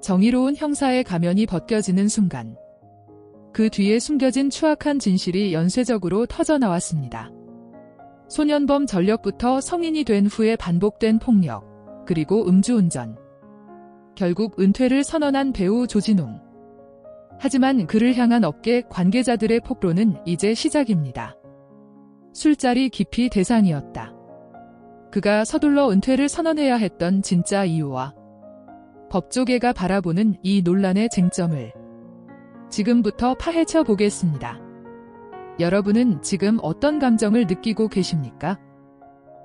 정의로운 형사의 가면이 벗겨지는 순간 그 뒤에 숨겨진 추악한 진실이 연쇄적으로 터져 나왔습니다. 소년범 전력부터 성인이 된 후에 반복된 폭력, 그리고 음주운전. 결국 은퇴를 선언한 배우 조진웅. 하지만 그를 향한 업계 관계자들의 폭로는 이제 시작입니다. 술자리 깊이 대상이었다. 그가 서둘러 은퇴를 선언해야 했던 진짜 이유와 법조계가 바라보는 이 논란의 쟁점을 지금부터 파헤쳐 보겠습니다. 여러분은 지금 어떤 감정을 느끼고 계십니까?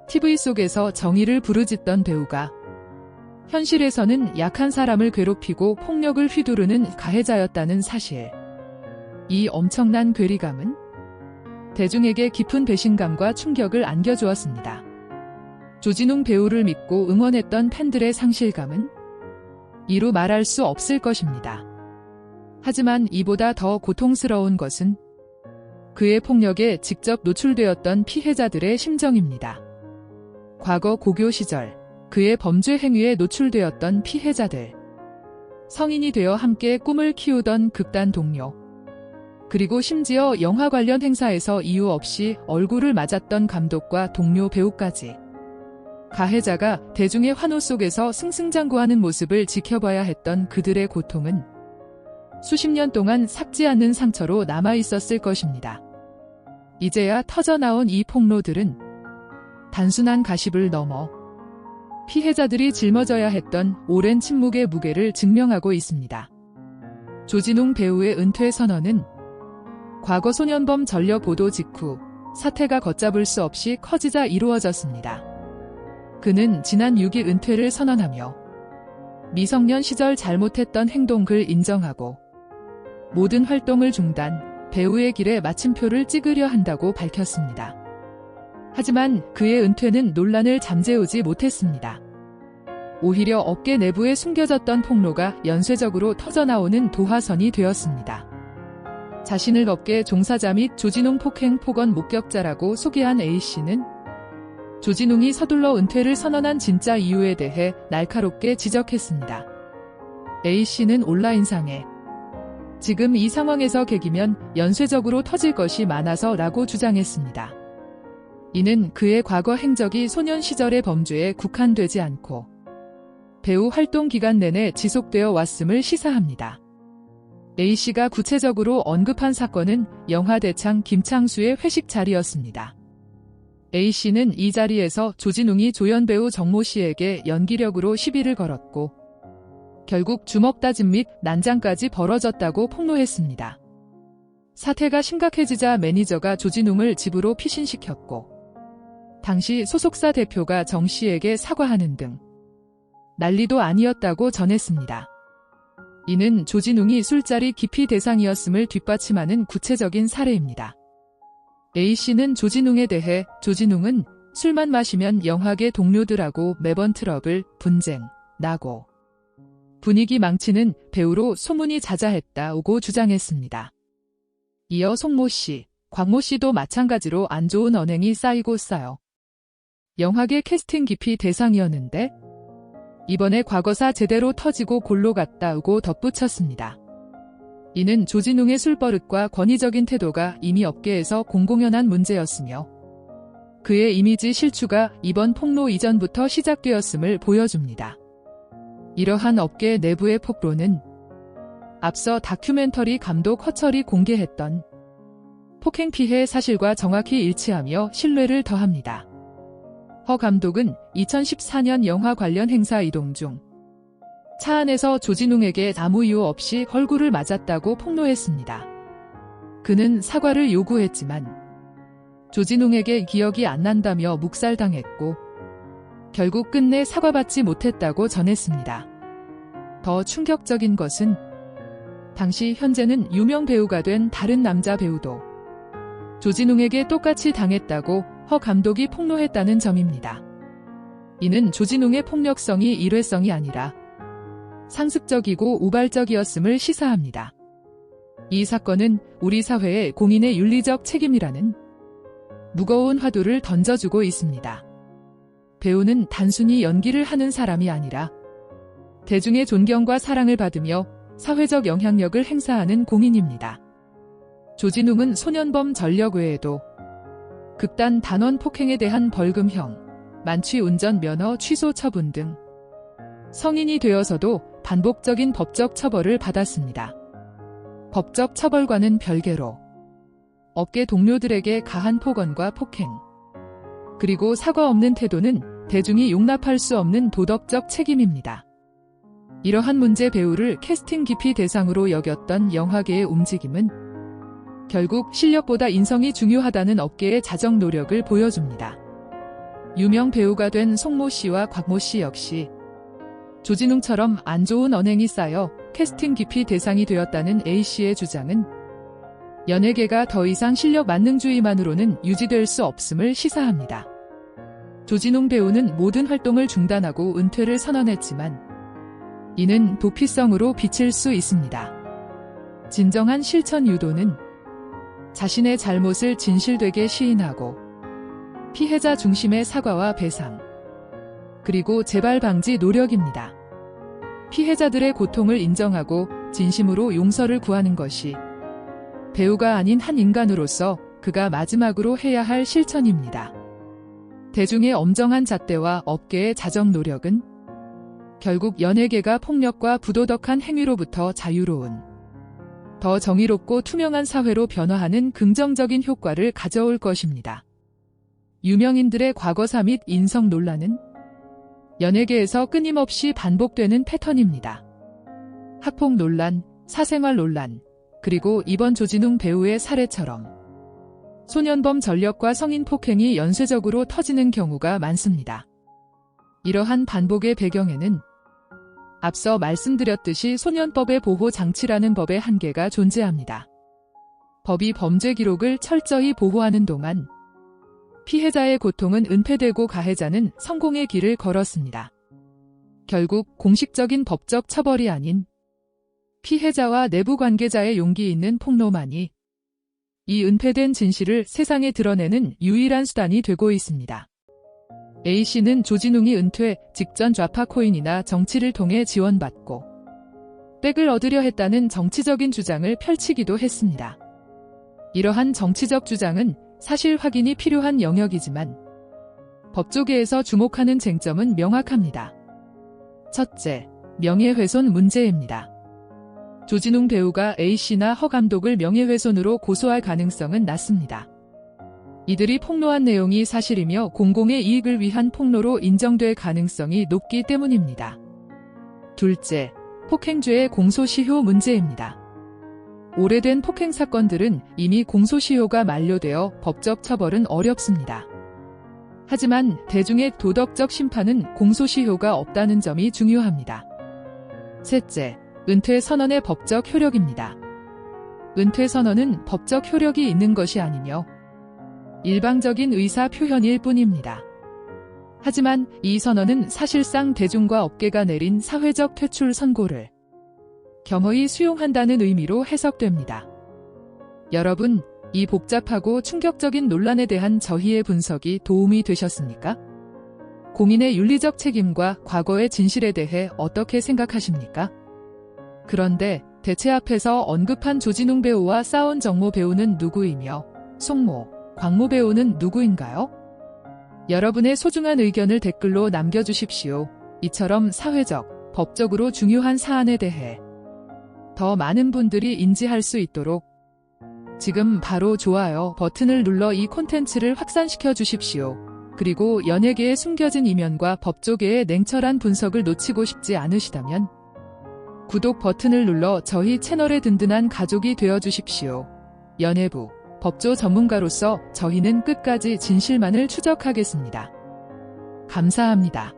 TV 속에서 정의를 부르짖던 배우가 현실에서는 약한 사람을 괴롭히고 폭력을 휘두르는 가해자였다는 사실. 이 엄청난 괴리감은 대중에게 깊은 배신감과 충격을 안겨주었습니다. 조진웅 배우를 믿고 응원했던 팬들의 상실감은 이루 말할 수 없을 것입니다. 하지만 이보다 더 고통스러운 것은 그의 폭력에 직접 노출되었던 피해자들의 심정입니다. 과거 고교 시절 그의 범죄 행위에 노출되었던 피해자들, 성인이 되어 함께 꿈을 키우던 극단 동료, 그리고 심지어 영화 관련 행사에서 이유 없이 얼굴을 맞았던 감독과 동료 배우까지. 가해자가 대중의 환호 속에서 승승장구하는 모습을 지켜봐야 했던 그들의 고통은 수십 년 동안 삭지 않는 상처로 남아 있었을 것입니다. 이제야 터져나온 이 폭로들은 단순한 가십을 넘어 피해자들이 짊어져야 했던 오랜 침묵의 무게를 증명하고 있습니다. 조진웅 배우의 은퇴 선언은 과거 소년범 전력 보도 직후 사태가 걷잡을 수 없이 커지자 이루어졌습니다. 그는 지난 6일 은퇴를 선언하며 미성년 시절 잘못했던 행동을 인정하고 모든 활동을 중단, 배우의 길에 마침표를 찍으려 한다고 밝혔습니다. 하지만 그의 은퇴는 논란을 잠재우지 못했습니다. 오히려 업계 내부에 숨겨졌던 폭로가 연쇄적으로 터져나오는 도화선이 되었습니다. 자신을 업계 종사자 및 조진웅 폭행 폭언 목격자라고 소개한 A씨는 조진웅이 서둘러 은퇴를 선언한 진짜 이유에 대해 날카롭게 지적했습니다. A씨는 온라인상에 지금 이 상황에서 계기면 연쇄적으로 터질 것이 많아서 라고 주장했습니다. 이는 그의 과거 행적이 소년 시절의 범죄에 국한되지 않고 배우 활동 기간 내내 지속되어 왔음을 시사합니다. A씨가 구체적으로 언급한 사건은 영화 대창 김창수의 회식 자리였습니다. A씨는 이 자리에서 조진웅이 조연 배우 정모 씨에게 연기력으로 시비를 걸었고 결국 주먹 다짐 및 난장까지 벌어졌다고 폭로했습니다. 사태가 심각해지자 매니저가 조진웅을 집으로 피신시켰고 당시 소속사 대표가 정 씨에게 사과하는 등 난리도 아니었다고 전했습니다. 이는 조진웅이 술자리 기피 대상이었음을 뒷받침하는 구체적인 사례입니다. A씨는 조진웅에 대해 조진웅은 술만 마시면 영화계 동료들하고 매번 트러블, 분쟁, 나고 분위기 망치는 배우로 소문이 자자했다고 주장했습니다. 이어 송모 씨, 광모 씨도 마찬가지로 안 좋은 언행이 쌓이고 쌓여 영화계 캐스팅 기피 대상이었는데 이번에 과거사 제대로 터지고 골로 갔다고 덧붙였습니다. 이는 조진웅의 술버릇과 권위적인 태도가 이미 업계에서 공공연한 문제였으며 그의 이미지 실추가 이번 폭로 이전부터 시작되었음을 보여줍니다. 이러한 업계 내부의 폭로는 앞서 다큐멘터리 감독 허철이 공개했던 폭행 피해 사실과 정확히 일치하며 신뢰를 더합니다. 허 감독은 2014년 영화 관련 행사 이동 중 차 안에서 조진웅에게 아무 이유 없이 얼굴을 맞았다고 폭로했습니다. 그는 사과를 요구했지만 조진웅에게 기억이 안 난다며 묵살당했고 결국 끝내 사과받지 못했다고 전했습니다. 더 충격적인 것은 당시 현재는 유명 배우가 된 다른 남자 배우도 조진웅에게 똑같이 당했다고 허 감독이 폭로했다는 점입니다. 이는 조진웅의 폭력성이 일회성이 아니라 상습적이고 우발적이었음을 시사합니다. 이 사건은 우리 사회의 공인의 윤리적 책임이라는 무거운 화두를 던져주고 있습니다. 배우는 단순히 연기를 하는 사람이 아니라 대중의 존경과 사랑을 받으며 사회적 영향력을 행사하는 공인입니다. 조진웅은 소년범 전력 외에도 극단 단원 폭행에 대한 벌금형, 만취 운전 면허 취소 처분 등 성인이 되어서도 반복적인 법적 처벌을 받았습니다. 법적 처벌과는 별개로 업계 동료들에게 가한 폭언과 폭행, 그리고 사과 없는 태도는 대중이 용납할 수 없는 도덕적 책임입니다. 이러한 문제 배우를 캐스팅 기피 대상으로 여겼던 영화계의 움직임은 결국 실력보다 인성이 중요하다는 업계의 자정 노력을 보여줍니다. 유명 배우가 된 송모 씨와 곽모 씨 역시 조진웅처럼 안 좋은 언행이 쌓여 캐스팅 기피 대상이 되었다는 A씨의 주장은 연예계가 더 이상 실력 만능주의만으로는 유지될 수 없음을 시사합니다. 조진웅 배우는 모든 활동을 중단하고 은퇴를 선언했지만 이는 도피성으로 비칠 수 있습니다. 진정한 실천 유도는 자신의 잘못을 진실되게 시인하고 피해자 중심의 사과와 배상, 그리고 재발 방지 노력입니다. 피해자들의 고통을 인정하고 진심으로 용서를 구하는 것이 배우가 아닌 한 인간으로서 그가 마지막으로 해야 할 실천입니다. 대중의 엄정한 잣대와 업계의 자정 노력은 결국 연예계가 폭력과 부도덕한 행위로부터 자유로운 더 정의롭고 투명한 사회로 변화하는 긍정적인 효과를 가져올 것입니다. 유명인들의 과거사 및 인성 논란은 연예계에서 끊임없이 반복되는 패턴입니다. 학폭 논란, 사생활 논란, 그리고 이번 조진웅 배우의 사례처럼 소년범 전력과 성인 폭행이 연쇄적으로 터지는 경우가 많습니다. 이러한 반복의 배경에는 앞서 말씀드렸듯이 소년법의 보호 장치라는 법의 한계가 존재합니다. 법이 범죄 기록을 철저히 보호하는 동안 피해자의 고통은 은폐되고 가해자는 성공의 길을 걸었습니다. 결국 공식적인 법적 처벌이 아닌 피해자와 내부 관계자의 용기 있는 폭로만이 이 은폐된 진실을 세상에 드러내는 유일한 수단이 되고 있습니다. A씨는 조진웅이 은퇴 직전 좌파 코인이나 정치를 통해 지원받고 백을 얻으려 했다는 정치적인 주장을 펼치기도 했습니다. 이러한 정치적 주장은 사실 확인이 필요한 영역이지만 법조계에서 주목하는 쟁점은 명확합니다. 첫째, 명예훼손 문제입니다. 조진웅 배우가 A씨나 허 감독을 명예훼손으로 고소할 가능성은 낮습니다. 이들이 폭로한 내용이 사실이며 공공의 이익을 위한 폭로로 인정될 가능성이 높기 때문입니다. 둘째, 폭행죄의 공소시효 문제입니다. 오래된 폭행 사건들은 이미 공소시효가 만료되어 법적 처벌은 어렵습니다. 하지만 대중의 도덕적 심판은 공소시효가 없다는 점이 중요합니다. 셋째, 은퇴 선언의 법적 효력입니다. 은퇴 선언은 법적 효력이 있는 것이 아니며 일방적인 의사 표현일 뿐입니다. 하지만 이 선언은 사실상 대중과 업계가 내린 사회적 퇴출 선고를 겸허히 수용한다는 의미로 해석됩니다. 여러분, 이 복잡하고 충격적인 논란에 대한 저희의 분석이 도움이 되셨습니까? 공인의 윤리적 책임과 과거의 진실에 대해 어떻게 생각하십니까? 그런데 대체 앞에서 언급한 조진웅 배우와 싸운 정모 배우는 누구이며 송모, 광모 배우는 누구인가요? 여러분의 소중한 의견을 댓글로 남겨주십시오. 이처럼 사회적, 법적으로 중요한 사안에 대해 더 많은 분들이 인지할 수 있도록 지금 바로 좋아요 버튼을 눌러 이 콘텐츠를 확산시켜 주십시오. 그리고 연예계의 숨겨진 이면과 법조계의 냉철한 분석을 놓치고 싶지 않으시다면 구독 버튼을 눌러 저희 채널의 든든한 가족이 되어 주십시오. 연예부 법조 전문가로서 저희는 끝까지 진실만을 추적하겠습니다. 감사합니다.